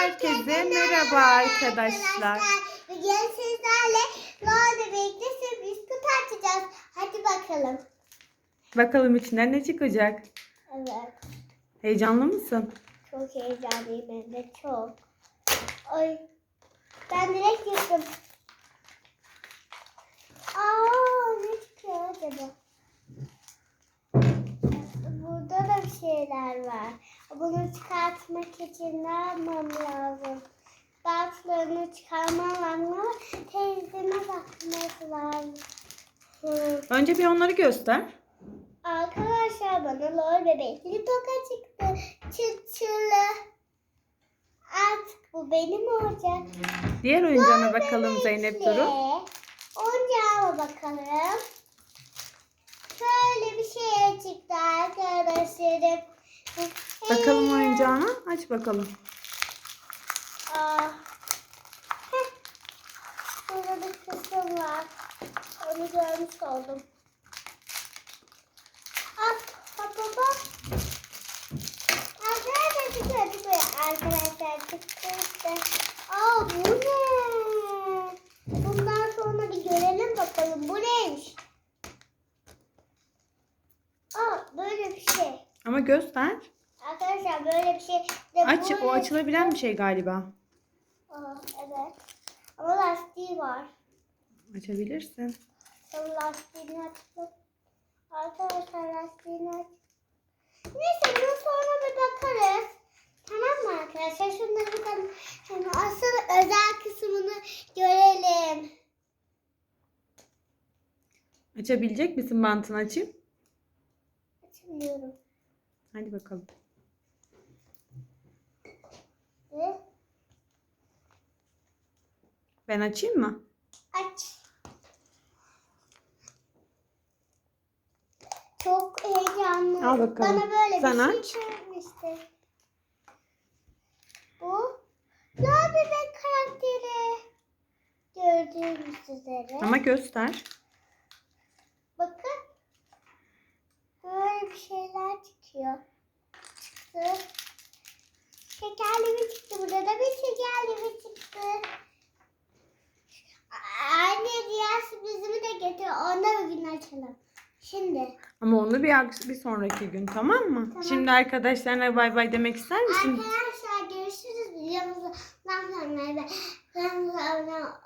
Herkese merhaba arkadaşlar. Bugün sizlerle Lorda birlikte sürpriz kutu açacağız. Hadi bakalım. Bakalım içinden ne çıkacak? Evet. Heyecanlı mısın? Çok heyecanlıyım ben de çok. Ay. Ben direkt yırttım. Aa ne çıkıyor acaba? Burada da bir şeyler var. Bunu çıkartmak için ne yapmam lazım? Bazılarını çıkarmam lazım ama teyzeme bakması lazım. Hı. Önce bir onları göster. Arkadaşlar bana lor bebekli toka çıktı. Çıt çırlı. Artık bu benim olacak. Diğer oyuncağına bakalım Zeynep. Duru. Oyuncağıma bakalım. Şöyle bir şey çıktı arkadaşlarım. Bakalım oyuncağına. Aç bakalım. Aa. Heh. Burada bir kısım var. Onu görmüş oldum. Hop hop hop hop. Arkadaşlar çıkıyor çıkıyor. Arkadaşlar çıktı işte. Aa bu ne? Bundan sonra bir görelim bakalım. Bu neymiş? Aa böyle bir şey. Ama göster. Arkadaşlar böyle bir şey. De Aç. O açılabilen bir şey galiba. Aa, evet. Ama lastiği var. Açabilirsin. Sonra lastiğini açtım. Arkadaşlar lastiğini aç. Neyse bunu sonra bir bakarız. Tamam mı arkadaşlar? Şunları bakalım. Şimdi asıl özel kısmını görelim. Açabilecek misin bantını açayım? Açmıyorum. Hadi bakalım. Ben açayım mı? aç. Çok heyecanlı. Al bakalım. Bana böyle Sen bir aç. şey vermişti. Bu Lor bebek karakteri. Gördüğünüz üzere. Ama göster. Bakın. Böyle bir şeyler çıkıyor. Şekerleme çıktı. Burada da bir şekerleme çıktı. Anne diğer sürprizimi de getir. Onu da bugün açalım. Şimdi. Ama onu bir, bir sonraki gün tamam mı? Tamam. Şimdi arkadaşlarına bay bay demek ister misin? Arkadaşlar görüşürüz. Videomuzu like, abone olmayı ve kanalımıza